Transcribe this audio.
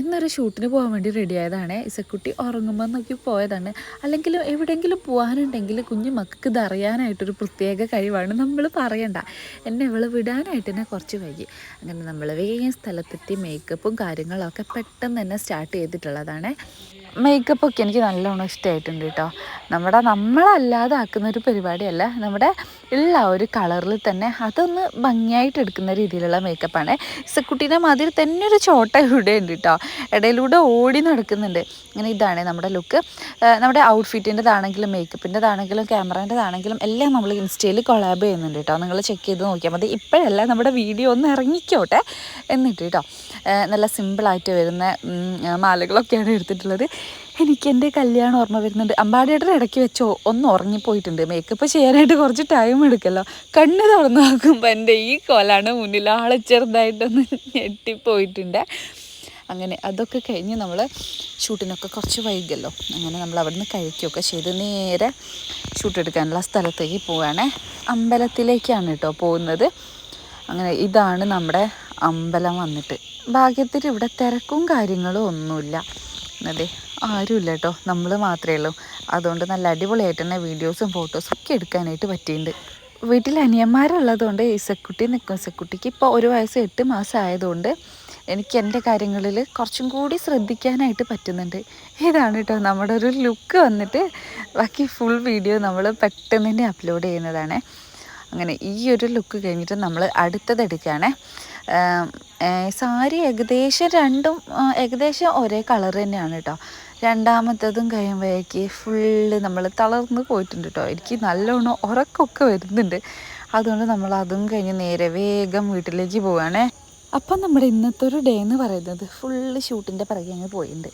ഇന്നൊരു ഷൂട്ടിന് പോകാൻ വേണ്ടി റെഡി ആയതാണ്. ഇസക്കുട്ടി ഉറങ്ങുമ്പോൾ നോക്കി പോയതാണ്. അല്ലെങ്കിൽ എവിടെയെങ്കിലും പോകാനുണ്ടെങ്കിൽ കുഞ്ഞു മക്കൾക്ക് ഇത് അറിയാനായിട്ടൊരു പ്രത്യേക കഴിവാണ്. നമ്മൾ പറയണ്ട. എന്നെ ഇവൾ വിടാനായിട്ട് തന്നെ കുറച്ച് വൈകി. അങ്ങനെ നമ്മൾ വേഗം സ്ഥലത്തെത്തി മേക്കപ്പും കാര്യങ്ങളൊക്കെ പെട്ടെന്ന് തന്നെ സ്റ്റാർട്ട് ചെയ്തിട്ടുള്ളതാണ്. മേക്കപ്പൊക്കെ എനിക്ക് നല്ലോണം ഇഷ്ടമായിട്ടുണ്ട് കേട്ടോ നമ്മുടെ നമ്മളല്ലാതെ ഒരു പരിപാടിയല്ല. നമ്മുടെ ഉള്ള ഒരു കളറിൽ തന്നെ അതൊന്ന് ഭംഗിയായിട്ട് എടുക്കുന്ന രീതിയിലുള്ള മേക്കപ്പാണ് ഇസക്കുട്ടീനെ മാതിരി തന്നെ ഒരു ചോട്ട ഇവിടെ ഉണ്ട് കേട്ടോ ഇടയിലൂടെ ഓടി നടക്കുന്നുണ്ട്. അങ്ങനെ ഇതാണ് നമ്മുടെ ലുക്ക് നമ്മുടെ ഔട്ട്ഫിറ്റിന്റെതാണെങ്കിലും മേക്കപ്പിന്റെതാണെങ്കിലും ക്യാമറേന്റെതാണെങ്കിലും എല്ലാം നമ്മൾ ഇൻസ്റ്റയിൽ കൊളാബ് ചെയ്യുന്നുണ്ട് കേട്ടോ നിങ്ങൾ ചെക്ക് ചെയ്ത് നോക്കിയാൽ മതി. ഇപ്പോഴല്ല നമ്മുടെ വീഡിയോ ഒന്ന് ഇറങ്ങിക്കോട്ടെ എന്നിട്ട് കേട്ടോ നല്ല സിമ്പിളായിട്ട് വരുന്ന മാലകളൊക്കെയാണ് എടുത്തിട്ടുള്ളത്. എനിക്ക് എന്റെ കല്യാണം ഓർമ്മ വരുന്നുണ്ട്. അമ്പാടിയേട്ടൻ ഇടയ്ക്ക് വെച്ചോ ഒന്ന് ഉറങ്ങിപ്പോയിട്ടുണ്ട്. മേക്കപ്പ് ചെയ്യാനായിട്ട് കുറച്ച് ടൈം എടുക്കല്ലോ. കണ്ണ് തുറന്നു നോക്കുമ്പോൾ എന്റെ ഈ കോലാണ് മുന്നിൽ ആളെ ചെറുതായിട്ടൊന്ന് ഞെട്ടിപ്പോയിട്ടുണ്ട്. അങ്ങനെ അതൊക്കെ കഴിഞ്ഞ് നമ്മൾ ഷൂട്ടിനൊക്കെ കുറച്ച് വൈകല്ലോ. അങ്ങനെ നമ്മൾ അവിടെ നിന്ന് കഴിക്കുകയൊക്കെ ചെയ്ത് നേരെ ഷൂട്ട് എടുക്കാനുള്ള സ്ഥലത്തേക്ക് പോവുകയാണേ അമ്പലത്തിലേക്കാണ് കേട്ടോ പോകുന്നത്. അങ്ങനെ ഇതാണ് നമ്മുടെ അമ്പലം വന്നിട്ട്. ഭാഗ്യത്തിന് ഇവിടെ തിരക്കും കാര്യങ്ങളും ഒന്നുമില്ല. അതെ ആരുമില്ല കേട്ടോ നമ്മൾ മാത്രമേ ഉള്ളൂ. അതുകൊണ്ട് നല്ല അടിപൊളിയായിട്ട് തന്നെ വീഡിയോസും ഫോട്ടോസും ഒക്കെ എടുക്കാനായിട്ട് പറ്റിയിട്ടുണ്ട് വീട്ടിൽ അനിയന്മാരുള്ളതുകൊണ്ട് ഇസക്കുട്ടി നിൽക്കും ഇസക്കുട്ടിക്ക് ഇപ്പോൾ ഒരു വയസ്സ് എട്ട് മാസം ആയതുകൊണ്ട് എനിക്ക് എന്റെ കാര്യങ്ങളിൽ കുറച്ചും കൂടി ശ്രദ്ധിക്കാനായിട്ട് പറ്റുന്നുണ്ട്. ഇതാണ് കേട്ടോ നമ്മുടെ ഒരു ലുക്ക് വന്നിട്ട് ബാക്കി ഫുൾ വീഡിയോ നമ്മൾ പെട്ടെന്ന് തന്നെ അപ്ലോഡ് ചെയ്യുന്നതാണ്. അങ്ങനെ ഈ ഒരു ലുക്ക് കഴിഞ്ഞിട്ട് നമ്മൾ അടുത്തത് എടുക്കുകയാണേ. സാരി ഏകദേശം രണ്ടും ഏകദേശം ഒരേ കളർ തന്നെയാണ് കേട്ടോ രണ്ടാമത്തതും കഴിയുമ്പോഴേക്ക് ഫുള്ള് നമ്മൾ തളർന്ന് പോയിട്ടുണ്ട് കേട്ടോ എനിക്ക് നല്ലോണം ഉറക്കമൊക്കെ വരുന്നുണ്ട്. അതുകൊണ്ട് നമ്മൾ അതും കഴിഞ്ഞ് നേരെ വേഗം വീട്ടിലേക്ക് പോവുകയാണേ അപ്പം നമ്മുടെ ഇന്നത്തെ ഒരു ഡേ എന്ന് പറയുന്നത് ഫുള്ള് ഷൂട്ടിന്റെ പിറകെ അങ്ങ് പോയിട്ടുണ്ട്